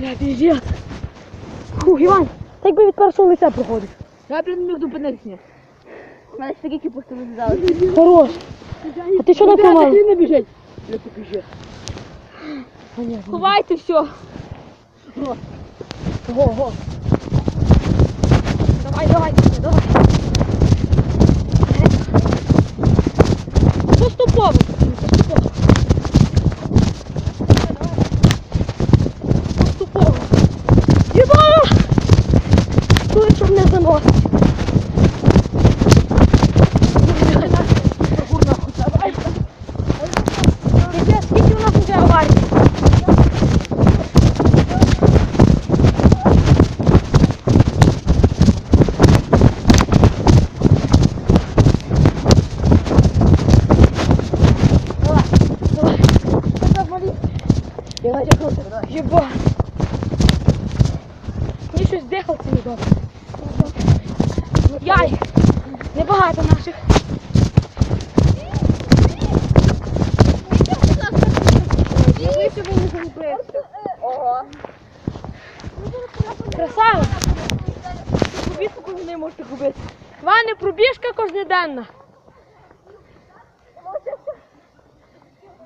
Бля, піздець. Фух, Іван, так би від першого лиця проходив. Я блін міг зупинитися. У мене такі кіпусти визали. Хорош. А ти що так помалу? не біжить. Не побіжить. Ховайте все. Го, го. Давай, давай, давай. Поступово. Поступово. Поступово. Єба! Коли щоб не заносить. Пиздец, Скільки у нас вже аварій? Давай, давай. Давай, давай. Єба. Мені щось дихати не добре. Яй. Небагато наших. Ого. Красава. Побіжку кожен не можете купити. Ваня, пробіжка кожноденна.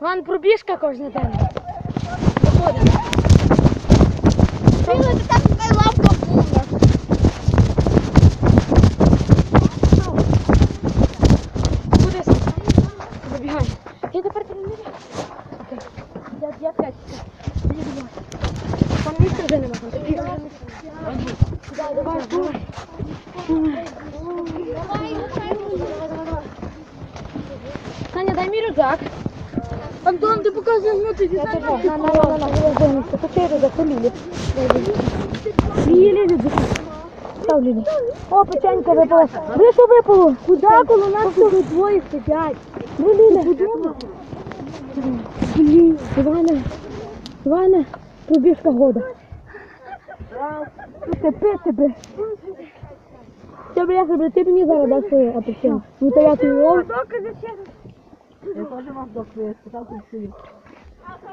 Ван, пробіжка кожноденна. Виходимо. Сила, ти так така лавка повна. Куди сам? Забігай. Я тепер тебе не бачу. Окей. Я, я п'ять. Там місця вже нема. там тобі вже не- Давай, давай, давай. Саня, дай мій рюкзак. Антон, ти показуєш ну ти Я тебе. На, на, на, на, на, Почай рюкзак, це Лілі. Лілі, рюкзак. Став Лілі. О, печенька випала. Ви що випало? Куди? Коло нас тут двоє сидять. Ви Лілі. Блін, Іване. Іване, пробіжка года. Тепи тебе. Все, бляха, бля, ти мені зараз даш свою апельсину. Ну, то я тобі ловлю. Я теж мав сказав.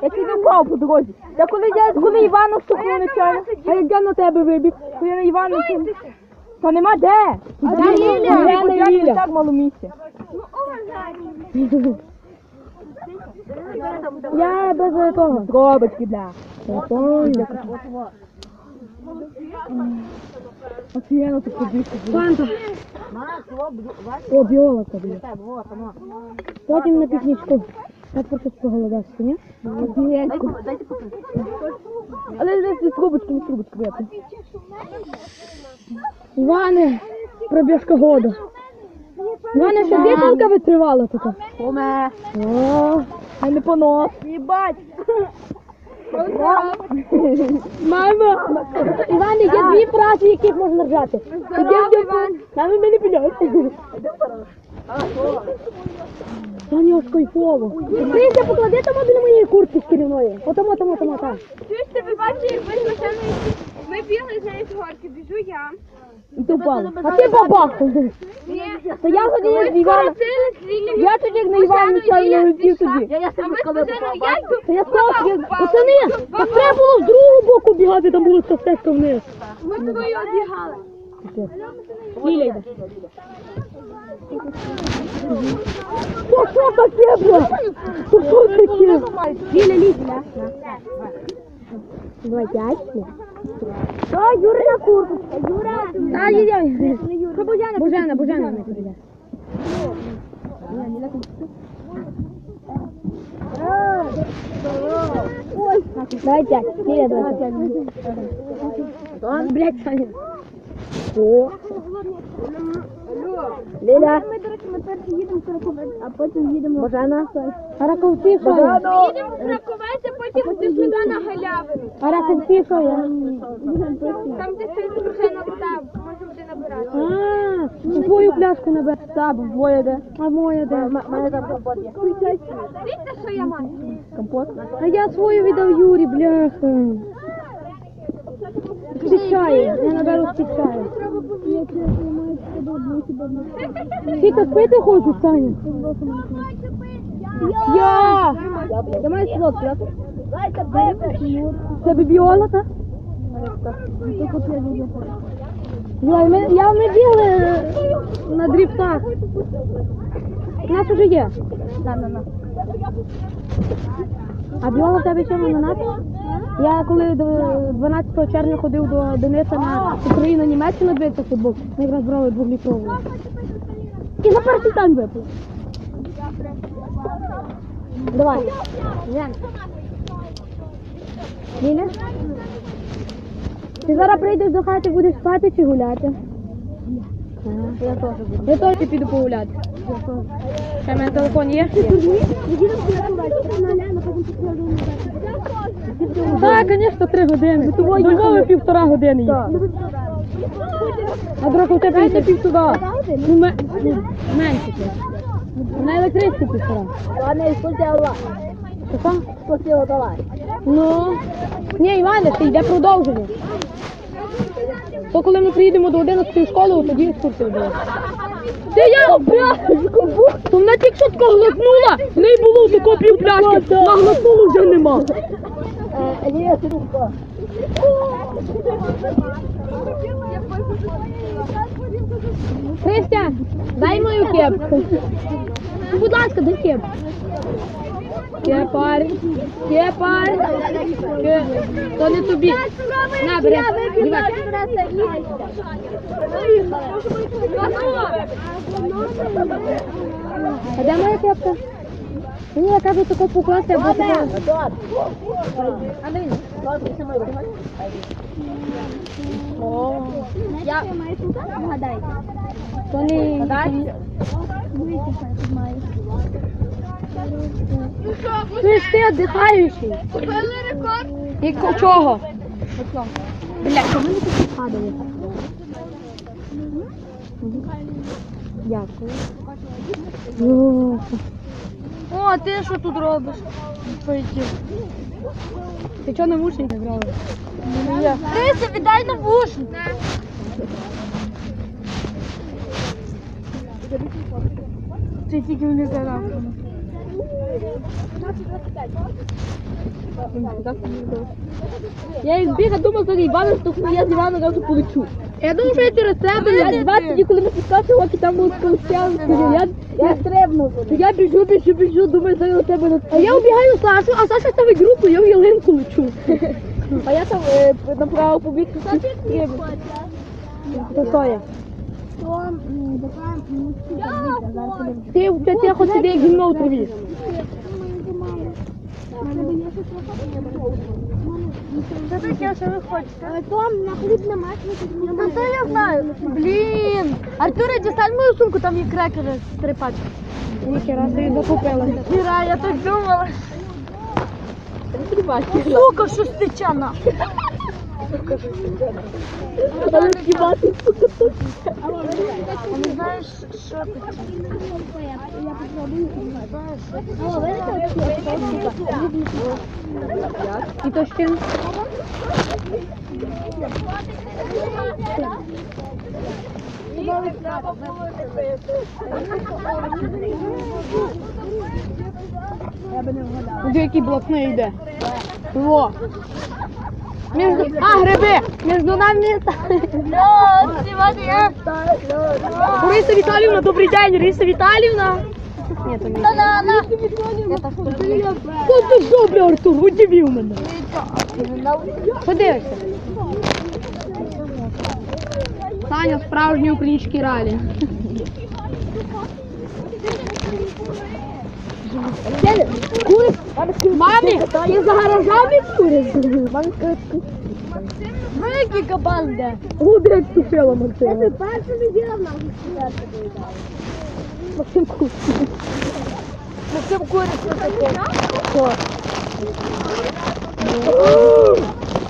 Я чуть не впав по дорозі. Я коли я коли Івана штукнув нечайно, а як я на тебе вибіг, то я на Івана чим- Та нема де. Там Ліля. Я не Ліля. Так мало місця. Я без того. Дробочки, бля. Прикольно. Офігенно ти побігти. Фанта. О, біолог тобі. Потім на пікнічку. Так просто проголодався, ні? Дайте попити. Але десь з трубочки, не з трубочки, брати. Іване, пробіжка года. Іване, що дихалка витривала така? Оме. О, А не понос. Їбать. Мама! Іване, є дві фрази, яких можна ржати. Здорово, Іван. Мама мене піде. Саня, кайфово. Прийся, поклади там біля моєї куртки шкіряної. Отамо, тому, тому, там. Чуєш, ти ви бачили, як ми з Машеною ми бігли з нею з горки, біжу я. І. А ти бабах. Ні. Та я тоді як Лілі. Я тоді як на нічого летів тоді. Та я сказав, що пацани, так треба було з другого боку бігати, там було стежка вниз. Ми тобою обігали. Ліля йде. Та що таке, бля? Що таке? Ліля, Ліля. Давай п'ять. О, Юра на курточка, Юра. А, їдем. Що Божана? Божана, Божана не прийде. Ой, давай п'ять. Ліля. Блядь, Саня. О. Ліля. Ми, до речі, ми перші їдемо в Краковець, а потім їдемо. Божана. Раковці, що Ми я? їдемо в Потім пішли на галявину. А раковці, що я? Там, де стоїть дружина там, можемо де набирати. А, твою пляшку набер. Так, двоє де. А моя де? Мене там компот є. Дивіться, що я маю. Компот? А я свою віддав Юрі, бляха. Під. Я наберу чаю. Всі так пити хочуть, Саня. Я! Я маю солодку, так? Це бібіола, так? Я, ми, я ми бігли е, на дріфтах. У нас уже є. На, на, на. А біола в тебе ще на нас? Я коли 12 червня ходив до Дениса на Україну Німеччину бити футбол, ми якраз брали двохлітрову. І за перший тайм випив. Давай. Жен. Ліля? Ти зараз прийдеш до хати, будеш спати чи гуляти? Я теж буду. Я теж піду погуляти. Ще в мене телефон є? Так, звісно, три години. Домови півтора години є. А трохи у тебе є півтора. Ну, ну, менше. це. На електричці півтора. Ладно, сколько дала? Що? Сколько дала? Ну. Ні, Іване, ще йде продовження. То коли ми приїдемо до 11 школи, тоді екскурсію буде. Ти я пляшку То вона тільки що глотнула, в неї було тако пів пляшки, а глотнулу вже нема. Трубка. Христя, дай мою кепку. Ну, Будь ласка, дай кепку. Кепар, кепар. Ке- То не тобі. На, бери. Дівай. А де моя кепка? Ні, я кажу, тако покласти, або тако. А де він? Я гадай. То не... Ну що, Ти ж ти віддихаючий. купили рекорд? І чого? Бля, що мене тут падає? Дякую. О, а ти що тут робиш? Ти чого на вуші не грала? Крися, віддай на вуші. Це тільки не зараз. Я їх біга, думав, що Івана стукну, я з Івана разу полечу. Я думав, що я через тебе, я 20 тоді, коли ми пускати роки, там був сколостян, я, я стрибнув. Я біжу, біжу, біжу, думаю, зараз до тебе. А я обігаю Сашу, а Саша ставить групу, я в ялинку лечу. А я там е, направо побіг, що я? Ти сиди, як у траві. Що таке, що ви хочете? Том, на хліб нема. Ну то я знаю. Блін. Артуре, дістань мою сумку, там є крекери три пачки. Ніхера, ти докупила. Іра, я так думала. Сука, що стече Але вдівати. А не знаєш, що таке? І то з чим? Де який блатний йде? Во. Между... А, гриби! Між нами. Бориса Віталівна, добрий день, Риса Віталівна. Ні, то. Та-да-да. От так добре, Артур, удивив мене. Подивися. Саня справжній український ралі. Куриш? Мамі, ти за гаражами куриш? Великий кабан де. Губи як тупила Максима. Перше не діла нам. Максим курить. Максим курить, що таке?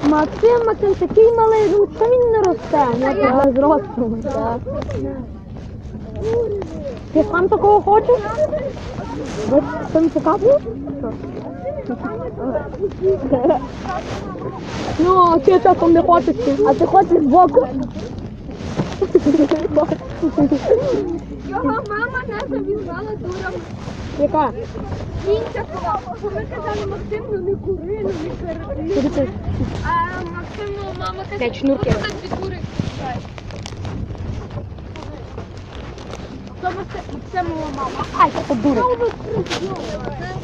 Максим, Максим такий малий, ну що він не росте? Ну, це зросту. Ти сам такого хочеш? Ви сам цікавий? Ну, а ти часом не хочеш. А ти хочеш збоку? Його мама нас обізвала дуром. Яка? Кінця що ми казали Максим, ну не кури, ну не ти? А Максим, ну мама каже. «Ну, так кури кусають». Це Максимова мама. Ай, це дура.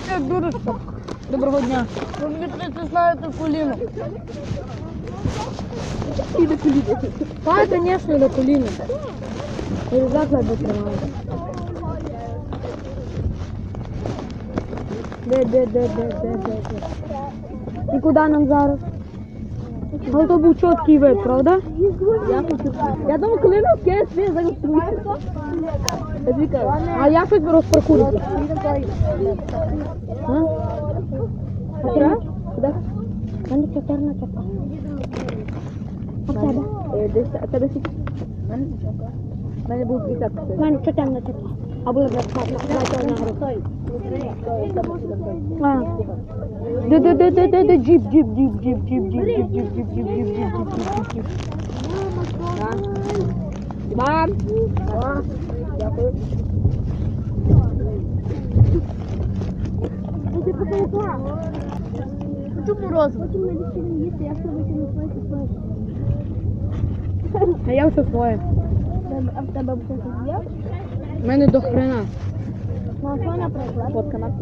Це дурочка. Доброго дня. Ви мені прийти знаєте коліно. І до коліна. Так, звісно, до коліна. Рюкзак тримає. Де, де, де, де, де, де, де? І куди нам зараз? Ну то був чіткий вид, правда? Я думаю, коли нас є, ти загострюєшся. А я щось розпаркую. А? Куди? Куди? Мене чотирна чапа. А тебе? А тебе сіті? Мене був десяток. Мене чотирна чапа. А була б розпаркую. А. Де, де, де, де, де, джіп, джіп, джіп, джіп, джіп, джіп, джіп, джіп, джіп, джіп, джіп, джіп, джіп, джіп, джіп. Іван. Іван. Дякую. Хочу морозиво. А я все своє. А в тебе буде є? У мене до хрена. Ну, що, наприклад?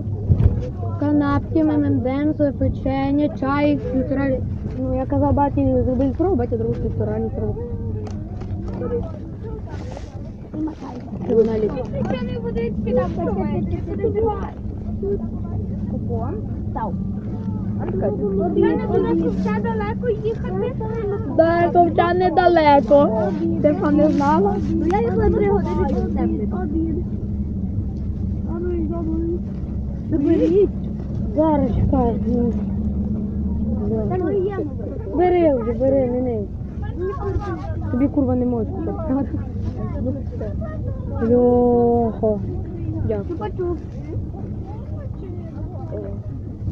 канапки, мемендемси, печення, чай, півтора Ну, я казав баті зробив літрову, батя зробив півтора літрову. Це вона далеко їхати. Да, ковча недалеко. Ти що не знала? Ну, я їхала три години Заберіть. Зараз. Бери вже, бери, не неї. Тобі курва не може. Льохо. Дякую.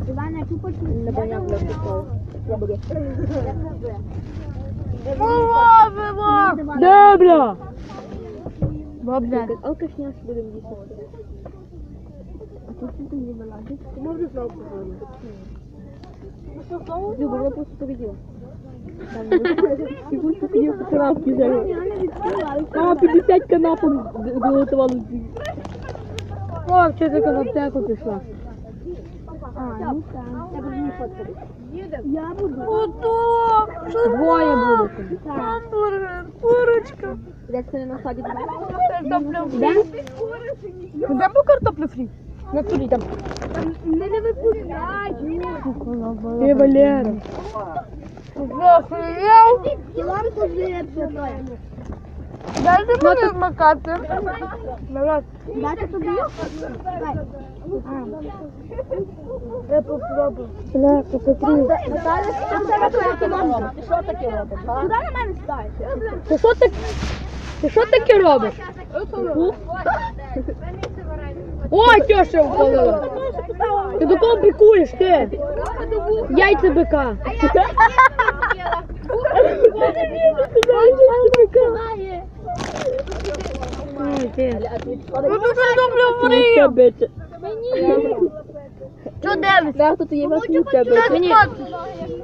Івана, ти хочеш? Непонятно, що Я буду. Уловимо! Де, бля? Бабля. Алкашня будемо дійсно. Пустите не вылазит. Можно снова позвонить? Люба, я просто победила. И пусть посидел по канапке жарил. Мама, 50 канапок глотовала. О, что ты канаптеку пришла? А, ну так. Я буду. Ото! Двоє буде. Гамбургер, курочка. Десь мене насадять. Картоплю фрі. Куди був картоплю фрі? На турі там. Не не випускай. Ти Валера. Захуєв. Лампу зліпше. Дайте мені вмикати. Народ. Бачиш тобі? Я попробую. Бля, посмотри. Наталя, що це таке? Ти що таке робиш? Куди на мене ставиш? Ти що так? Ти що таке робиш? Ой, тьоша упала! Ты до кого пікуєш, ти? Яйця бика. яйца. ти. Ну ти що думав, вони? Мені. Що дивишся? Хто.